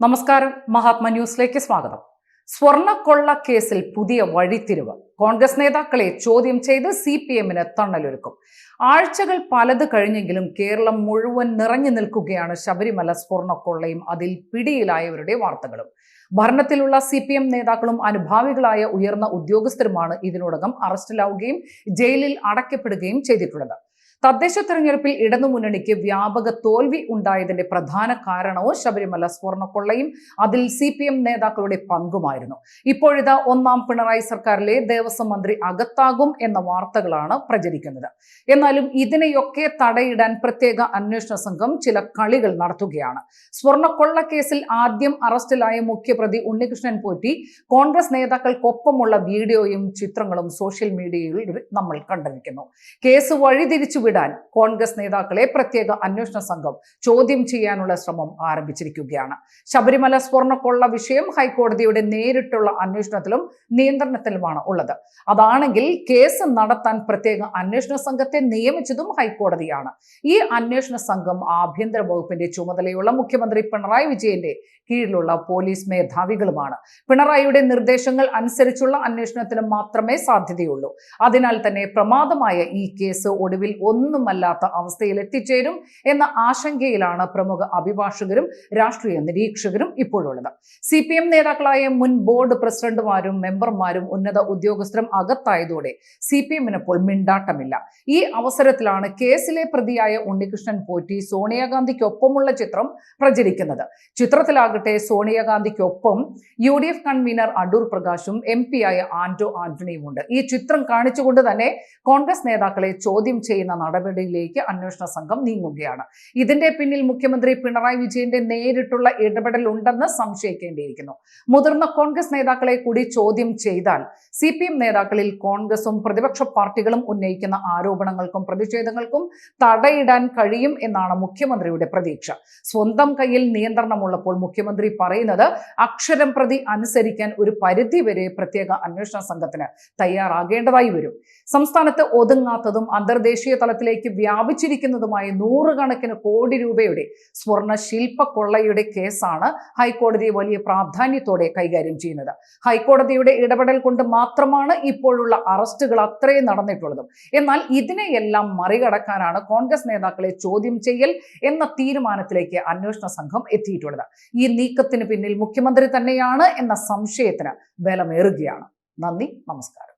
നമസ്കാരം. മഹാത്മ ന്യൂസിലേക്ക് സ്വാഗതം. സ്വർണക്കൊള്ള കേസിൽ പുതിയ വഴിത്തിരിവ്. കോൺഗ്രസ് നേതാക്കളെ ചോദ്യം ചെയ്ത് സി പി എമ്മിന് തണ്ണലൊരുക്കും ആഴ്ചകൾ പലത് കഴിഞ്ഞെങ്കിലും കേരളം മുഴുവൻ നിറഞ്ഞു നിൽക്കുകയാണ് ശബരിമല സ്വർണക്കൊള്ളയും അതിൽ പിടിയിലായവരുടെ വാർത്തകളും. ഭരണത്തിലുള്ള സി പി എം നേതാക്കളും അനുഭാവികളായ ഉയർന്ന ഉദ്യോഗസ്ഥരുമാണ് ഇതിനോടകം അറസ്റ്റിലാവുകയും ജയിലിൽ അടയ്ക്കപ്പെടുകയും ചെയ്തിട്ടുള്ളത്. തദ്ദേശ തെരഞ്ഞെടുപ്പിൽ ഇടതുമുന്നണിക്ക് വ്യാപക തോൽവി ഉണ്ടായതിന്റെ പ്രധാന കാരണവും ശബരിമല സ്വർണക്കൊള്ളയും അതിൽ സി പി എം നേതാക്കളുടെ പങ്കുമായിരുന്നു. ഇപ്പോഴിതാ ഒന്നാം പിണറായി സർക്കാരിലെ ദേവസ്വം മന്ത്രി അകത്താകും എന്ന വാർത്തകളാണ് പ്രചരിക്കുന്നത്. എന്നാലും ഇതിനെയൊക്കെ തടയിടാൻ പ്രത്യേക അന്വേഷണ സംഘം ചില കളികൾ നടത്തുകയാണ്. സ്വർണക്കൊള്ള കേസിൽ ആദ്യം അറസ്റ്റിലായ മുഖ്യപ്രതി ഉണ്ണികൃഷ്ണൻ പോറ്റി കോൺഗ്രസ് നേതാക്കൾക്കൊപ്പമുള്ള വീഡിയോയും ചിത്രങ്ങളും സോഷ്യൽ മീഡിയയിൽ നമ്മൾ കണ്ടിരിക്കുന്നു. കേസ് വഴിതിരിച്ചു വിടാൻ കോൺഗ്രസ് നേതാക്കളെ പ്രത്യേക അന്വേഷണ സംഘം ചോദ്യം ചെയ്യാനുള്ള ശ്രമം ആരംഭിച്ചിരിക്കുകയാണ്. ശബരിമല സ്വർണക്കൊള്ള വിഷയം ഹൈക്കോടതിയുടെ നേരിട്ടുള്ള അന്വേഷണത്തിലും നിയന്ത്രണത്തിലുമാണ് ഉള്ളത്. അതാണെങ്കിൽ കേസ് നടത്താൻ പ്രത്യേക അന്വേഷണ സംഘത്തെ നിയമിച്ചതും ഹൈക്കോടതിയാണ്. ഈ അന്വേഷണ സംഘം ആഭ്യന്തര വകുപ്പിന്റെ ചുമതലയുള്ള മുഖ്യമന്ത്രി പിണറായി വിജയന്റെ കീഴിലുള്ള പോലീസ് മേധാവികളുമാണ്. പിണറായിയുടെ നിർദ്ദേശങ്ങൾ അനുസരിച്ചുള്ള അന്വേഷണത്തിന് മാത്രമേ സാധ്യതയുള്ളൂ. അതിനാൽ തന്നെ പ്രമാദമായ ഈ കേസ് ഒടുവിൽ ഒന്നുമല്ലാത്ത അവസ്ഥയിൽ എത്തിച്ചേരും എന്ന ആശങ്കയിലാണ് പ്രമുഖ അഭിഭാഷകരും രാഷ്ട്രീയ നിരീക്ഷകരും ഇപ്പോഴുള്ളത്. സി പി എം നേതാക്കളായ മുൻ ബോർഡ് പ്രസിഡന്റുമാരും മെമ്പർമാരും ഉന്നത ഉദ്യോഗസ്ഥരും അകത്തായതോടെ സി പി എമ്മിനിപ്പോൾ മിണ്ടാട്ടമില്ല. ഈ അവസരത്തിലാണ് കേസിലെ പ്രതിയായ ഉണ്ണികൃഷ്ണൻ പോറ്റി സോണിയാഗാന്ധിക്കൊപ്പമുള്ള ചിത്രം പ്രചരിക്കുന്നത്. ചിത്രത്തിലാകട്ടെ സോണിയാഗാന്ധിക്കൊപ്പം U D F convener Adoor പ്രകാശും M P ആയ ആന്റോ ആന്റണിയും ഉണ്ട് ഈ ചിത്രം കാണിച്ചുകൊണ്ട് തന്നെ കോൺഗ്രസ് നേതാക്കളെ ചോദ്യം ചെയ്യുന്ന നടപടിയിലേക്ക് അന്വേഷണ സംഘം നീങ്ങുകയാണ്. ഇതിന്റെ പിന്നിൽ മുഖ്യമന്ത്രി പിണറായി വിജയന്റെ നേരിട്ടുള്ള ഇടപെടൽ ഉണ്ടെന്ന് സംശയിക്കേണ്ടിയിരിക്കുന്നു. മുതിർന്ന കോൺഗ്രസ് നേതാക്കളെ കൂടി ചോദ്യം ചെയ്താൽ സി പി എം നേതാക്കളിൽ കോൺഗ്രസും പ്രതിപക്ഷ പാർട്ടികളും ഉന്നയിക്കുന്ന ആരോപണങ്ങൾക്കും പ്രതിഷേധങ്ങൾക്കും തടയിടാൻ കഴിയും എന്നാണ് മുഖ്യമന്ത്രിയുടെ പ്രതീക്ഷ. സ്വന്തം കയ്യിൽ നിയന്ത്രണമുള്ളപ്പോൾ മുഖ്യമന്ത്രി പറയുന്നത് അക്ഷരം പ്രതി അനുസരിക്കാൻ ഒരു പരിധിവരെ പ്രത്യേക അന്വേഷണ സംഘത്തിന് തയ്യാറാകേണ്ടതായി വരും. സംസ്ഥാനത്ത് ഒതുങ്ങാത്തതും അന്തർദേശീയ തലത്തിലേക്ക് വ്യാപിച്ചിരിക്കുന്നതുമായ നൂറുകണക്കിന് കോടി രൂപയുടെ സ്വർണ ശില്പ കൊള്ളയുടെ കേസാണ് ഹൈക്കോടതി വലിയ പ്രാധാന്യത്തോടെ കൈകാര്യം ചെയ്യുന്നത്. ഹൈക്കോടതിയുടെ ഇടപെടൽ കൊണ്ട് മാത്രമാണ് ഇപ്പോഴുള്ള അറസ്റ്റുകൾ അത്രയും നടന്നിട്ടുള്ളതും. എന്നാൽ ഇതിനെയെല്ലാം മറികടക്കാനാണ് കോൺഗ്രസ് നേതാക്കളെ ചോദ്യം ചെയ്യൽ എന്ന തീരുമാനത്തിലേക്ക് അന്വേഷണ സംഘം എത്തിയിട്ടുള്ളത്. ഈ നീക്കത്തിന് പിന്നിൽ മുഖ്യമന്ത്രി തന്നെയാണ് എന്ന സംശയത്തിന് ബലമേറുകയാണ്. നന്ദി നമസ്കാരം.